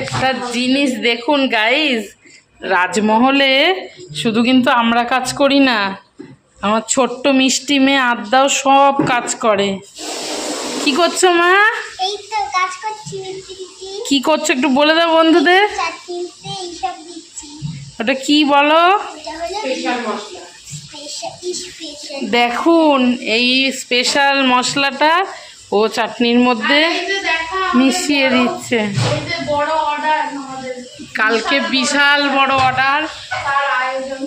একটা জিনিস দেখুন গাইজ রাজমহলে শুধু কিন্তু আমরা কাজ করি না আমার ছোট্ট মিষ্টি মেয়ে আড্ডাও সব কাজ করে। কি করছ মা? কি করছ একটু বলে দাও বন্ধুদের। ওটা কি বলো? দেখুন এই স্পেশাল মশলাটা ও চাটনির মধ্যে মিশিয়ে দিচ্ছে। কালকে বিশাল বড় অর্ডার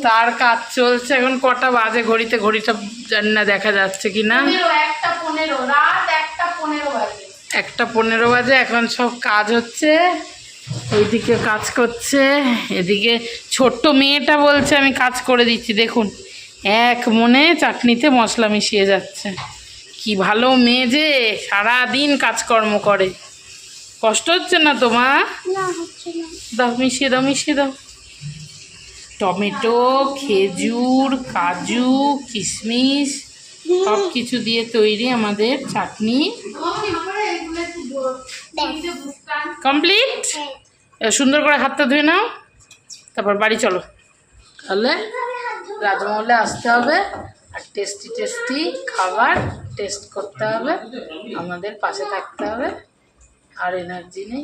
তার কাজ চলছে এখন কটা বাজে ঘড়িতে ঘড়িটা জানি না দেখা যাচ্ছে কি না। একটা পনেরো বাজে এখন সব কাজ হচ্ছে ওইদিকে কাজ করছে এদিকে ছোট্ট মেয়েটা বলছে আমি কাজ করে দিচ্ছি দেখুন। এক মনে চাটনিতে মশলা মিশিয়ে যাচ্ছে। কি ভালো মেয়ে যে সারাদিন কাজকর্ম করে। কষ্ট হচ্ছে না তোমার দাও মিশিয়ে দাও মিশিয়ে দাও। টমেটো খেজুর কাজু কিশমিশ সব কিছু দিয়ে তৈরি আমাদের চাটনি। কমপ্লিট? সুন্দর করে হাতটা ধুয়ে নাও। তারপর বাড়ি চলো। তাহলে রাজমহলে আসতে হবে। আর টেস্টি টেস্টি খাবার টেস্ট করতে হবে আমাদের পাশে থাকতে হবে আর এনার্জি নেই।